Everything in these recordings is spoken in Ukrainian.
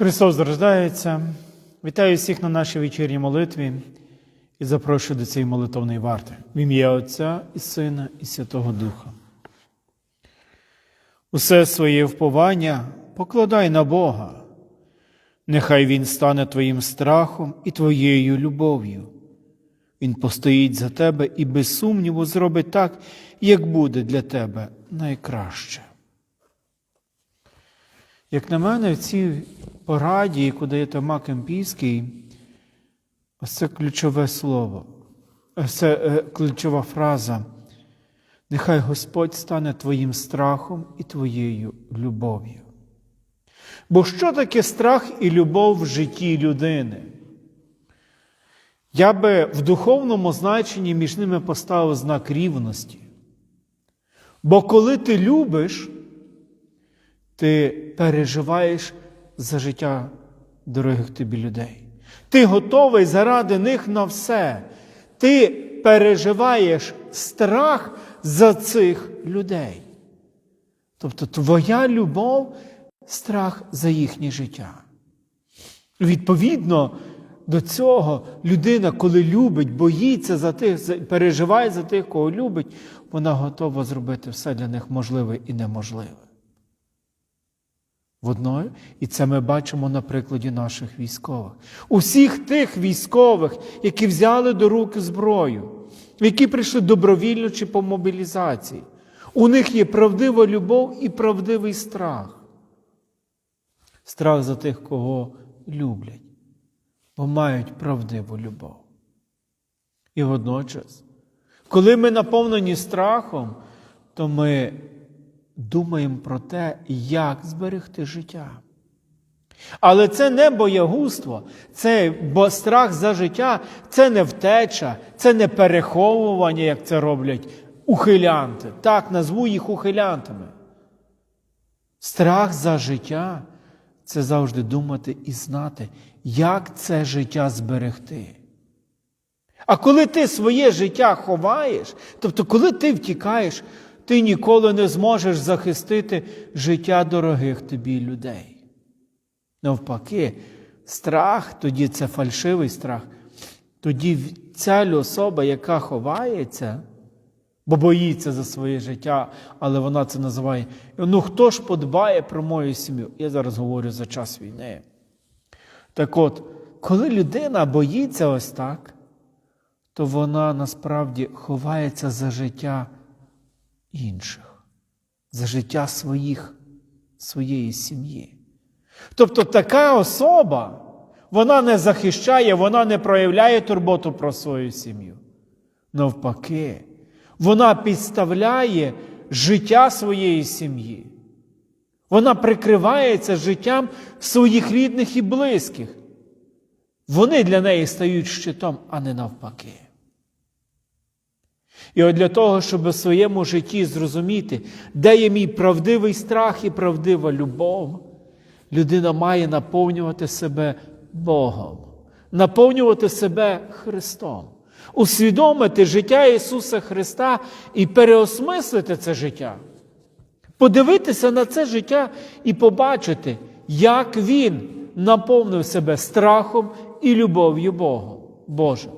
Христос зарождається. Вітаю всіх на нашій вечірній молитві і запрошую до цієї молитовної варти. В ім'я Отця і Сина, і Святого Духа. Усе своє вповання покладай на Бога. Нехай Він стане твоїм страхом і твоєю любов'ю. Він постоїть за тебе і без сумніву зробить так, як буде для тебе найкраще. Як на мене, в цій пораді, яку дає Тома Кемпійський, ось це ключове слово, ось це е, ключова фраза. Нехай Господь стане твоїм страхом і твоєю любов'ю. Бо що таке страх і любов в житті людини? Я би в духовному значенні між ними поставив знак рівності. Бо коли ти любиш, ти переживаєш за життя дорогих тобі людей. Ти готовий заради них на все. Ти переживаєш страх за цих людей. Тобто твоя любов страх за їхнє життя. Відповідно до цього, людина, коли любить, боїться за тих, переживає за тих, кого любить, вона готова зробити все для них можливе і неможливе. Водною, і це ми бачимо на прикладі наших військових. Усіх тих військових, які взяли до рук зброю, які прийшли добровільно чи по мобілізації. У них є правдива любов і правдивий страх. Страх за тих, кого люблять, бо мають правдиву любов. І водночас, коли ми наповнені страхом, то ми думаємо про те, як зберегти життя. Але це не боягузтво, це бо страх за життя, це не втеча, це не переховування, як це роблять ухилянти. Так, назву їх ухилянтами. Страх за життя це завжди думати і знати, як це життя зберегти. А коли ти своє життя ховаєш, тобто, коли ти втікаєш, ти ніколи не зможеш захистити життя дорогих тобі людей. Навпаки, страх, тоді це фальшивий страх, тоді ця особа, яка ховається, бо боїться за своє життя, але вона це називає. Ну хто ж подбає про мою сім'ю? Я зараз говорю за час війни. Так от, коли людина боїться ось так, то вона насправді ховається за життя інших, за життя своїх, своєї сім'ї. Тобто така особа, вона не захищає, вона не проявляє турботу про свою сім'ю. Навпаки, вона підставляє життя своєї сім'ї. Вона прикривається життям своїх рідних і близьких. Вони для неї стають щитом, а не навпаки. І от для того, щоб у своєму житті зрозуміти, де є мій правдивий страх і правдива любов, людина має наповнювати себе Богом, наповнювати себе Христом, усвідомити життя Ісуса Христа і переосмислити це життя, подивитися на це життя і побачити, як Він наповнив себе страхом і любов'ю Богу, Божим.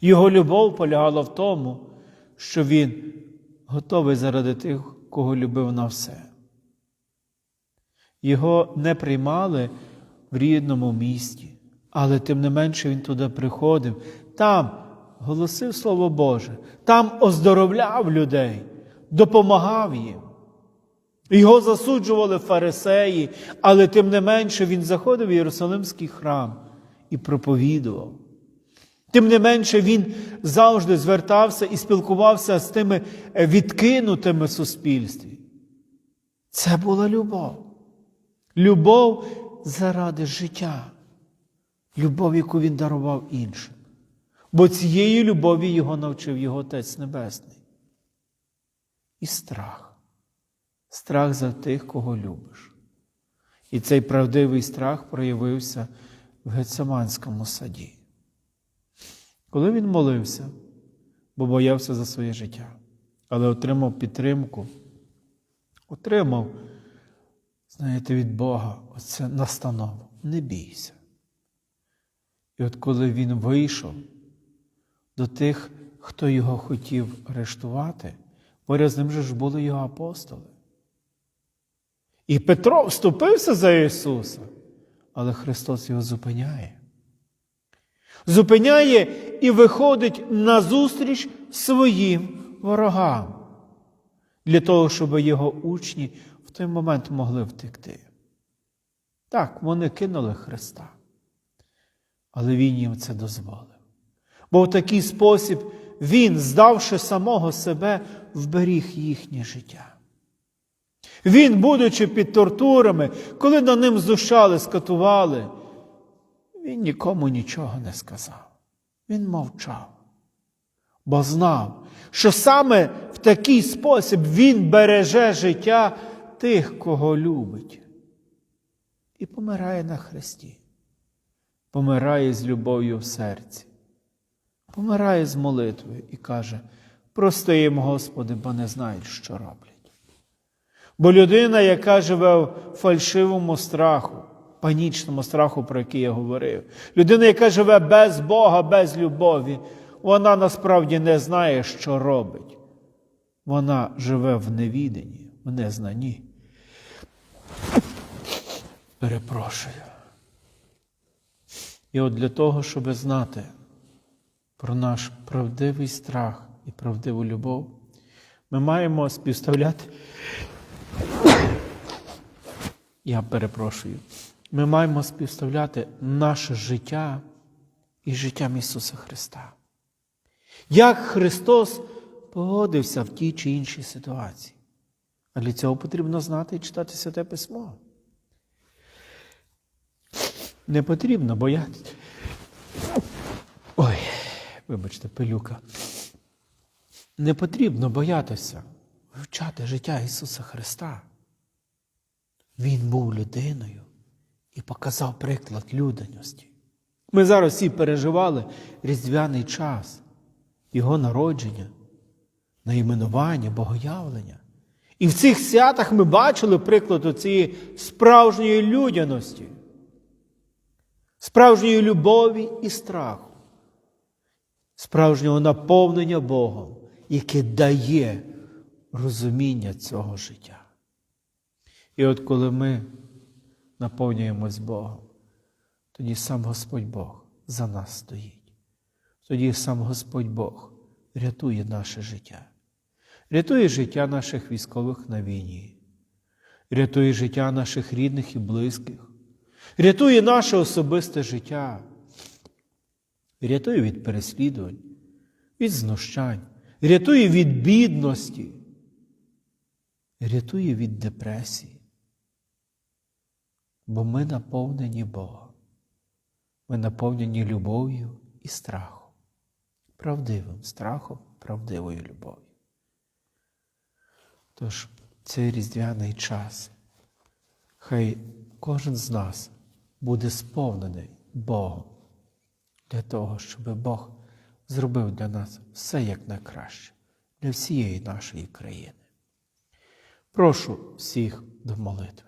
Його любов полягала в тому, що він готовий заради тих, кого любив на все. Його не приймали в рідному місті, але тим не менше він туди приходив, там голосив Слово Боже, там оздоровляв людей, допомагав їм. Його засуджували фарисеї, але тим не менше він заходив в Єрусалимський храм і проповідував. Тим не менше, він завжди звертався і спілкувався з тими відкинутими в суспільстві. Це була любов. Любов заради життя, любов, яку він дарував іншим. Бо цієї любові його навчив його Отець Небесний. І страх. Страх за тих, кого любиш. І цей правдивий страх проявився в Гецеманському саді. Коли він молився, бо боявся за своє життя, але отримав підтримку, отримав знаєте, від Бога оце настанову. Не бійся. І от коли він вийшов до тих, хто його хотів арештувати, поряд з ним же ж були його апостоли. І Петро вступився за Ісуса, але Христос його зупиняє. Зупиняє і виходить назустріч своїм ворогам, для того, щоб його учні в той момент могли втекти. Так, вони кинули Христа, але Він їм це дозволив. Бо в такий спосіб Він, здавши самого себе, вберіг їхнє життя. Він, будучи під тортурами, коли на ним здушали, скатували, він нікому нічого не сказав. Він мовчав, бо знав, що саме в такий спосіб він береже життя тих, кого любить. І помирає на хресті, помирає з любов'ю в серці, помирає з молитвою і каже: прости їм, Господи, бо не знають, що роблять. Бо людина, яка живе в фальшивому страху, панічному страху, про який я говорив, людина, яка живе без Бога, без любові, вона насправді не знає, що робить. Вона живе в невіданні, в незнанні. Перепрошую. І от для того, щоб знати про наш правдивий страх і правдиву любов, ми маємо співставляти. Я перепрошую. Ми маємо співставляти наше життя із життям Ісуса Христа. Як Христос погодився в тій чи іншій ситуації. А для цього потрібно знати і читати Святе Письмо. Не потрібно боятися. Ой, вибачте, пилюка. Не потрібно боятися вивчати життя Ісуса Христа. Він був людиною і показав приклад людяності. Ми зараз всі переживали різдвяний час, Його народження, наіменування, богоявлення. І в цих святах ми бачили приклад цієї справжньої людяності, справжньої любові і страху, справжнього наповнення Богом, яке дає розуміння цього життя. І от коли ми наповнюємось Богом, тоді сам Господь Бог за нас стоїть. Тоді сам Господь Бог рятує наше життя, рятує життя наших військових на війні, рятує життя наших рідних і близьких, рятує наше особисте життя, рятує від переслідувань, від знущань, рятує від бідності, рятує від депресії. Бо ми наповнені Богом. Ми наповнені любов'ю і страхом, правдивим страхом, правдивою любов'ю. Тож цей різдвяний час, хай кожен з нас буде сповнений Богом для того, щоб Бог зробив для нас все як найкраще, для всієї нашої країни. Прошу всіх до молитви.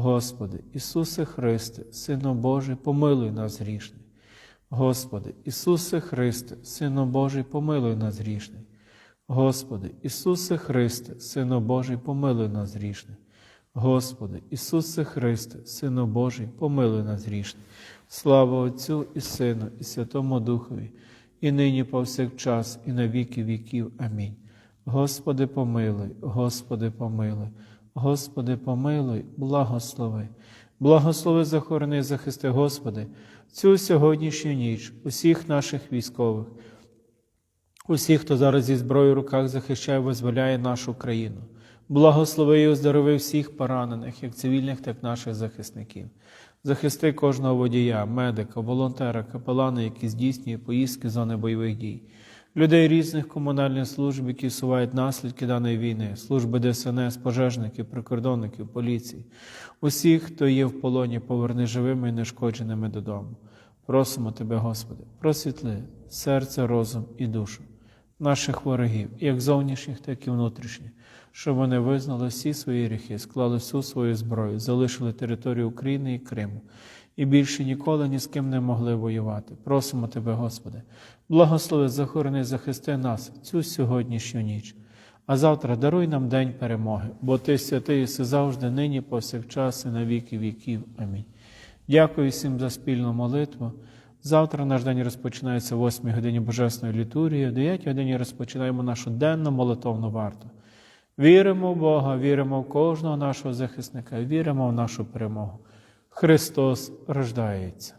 Господи, Ісусе Христе, Сино Божий, помилуй нас грішний. Господи, Ісусе Христе, Сино Божий, помилуй нас грішний. Господи, Ісусе Христе, Сино Божий, помилуй нас грішний. Господи, Ісусе Христе, Сино Божий, помилуй нас грішний. Слава Отцю і Сину, і Святому Духові, і нині повсякчас, і на віки віків. Амінь. Господи, помилуй, Господи, помилуй, Господи, помилуй, благослови. Благослови захорони, захисти, Господи, цю сьогоднішню ніч, усіх наших військових, усіх, хто зараз зі зброєю в руках захищає, визволяє нашу країну. Благослови і оздорови всіх поранених, як цивільних, так і наших захисників. Захисти кожного водія, медика, волонтера, капелана, які здійснює поїздки зони бойових дій, людей різних комунальних служб, які сувають наслідки даної війни, служби ДСНС, пожежників, прикордонників, поліції, усіх, хто є в полоні, поверни живими і нешкодженими додому. Просимо Тебе, Господи, просвітли серце, розум і душу наших ворогів, як зовнішніх, так і внутрішніх, щоб вони визнали всі свої гріхи, склали всю свою зброю, залишили територію України і Криму і більше ніколи ні з ким не могли воювати. Просимо Тебе, Господи, благослови, захорони, захисти нас цю сьогоднішню ніч. А завтра даруй нам день перемоги, бо Ти святий єси завжди, нині, повсякчас і на віки віків. Амінь. Дякую всім за спільну молитву. Завтра наш день розпочинається о 8 годині Божественної літургії, о 9 годині розпочинаємо нашу денну молитовну варту. Віримо в Бога, віримо в кожного нашого захисника, віримо в нашу перемогу. Христос рождається.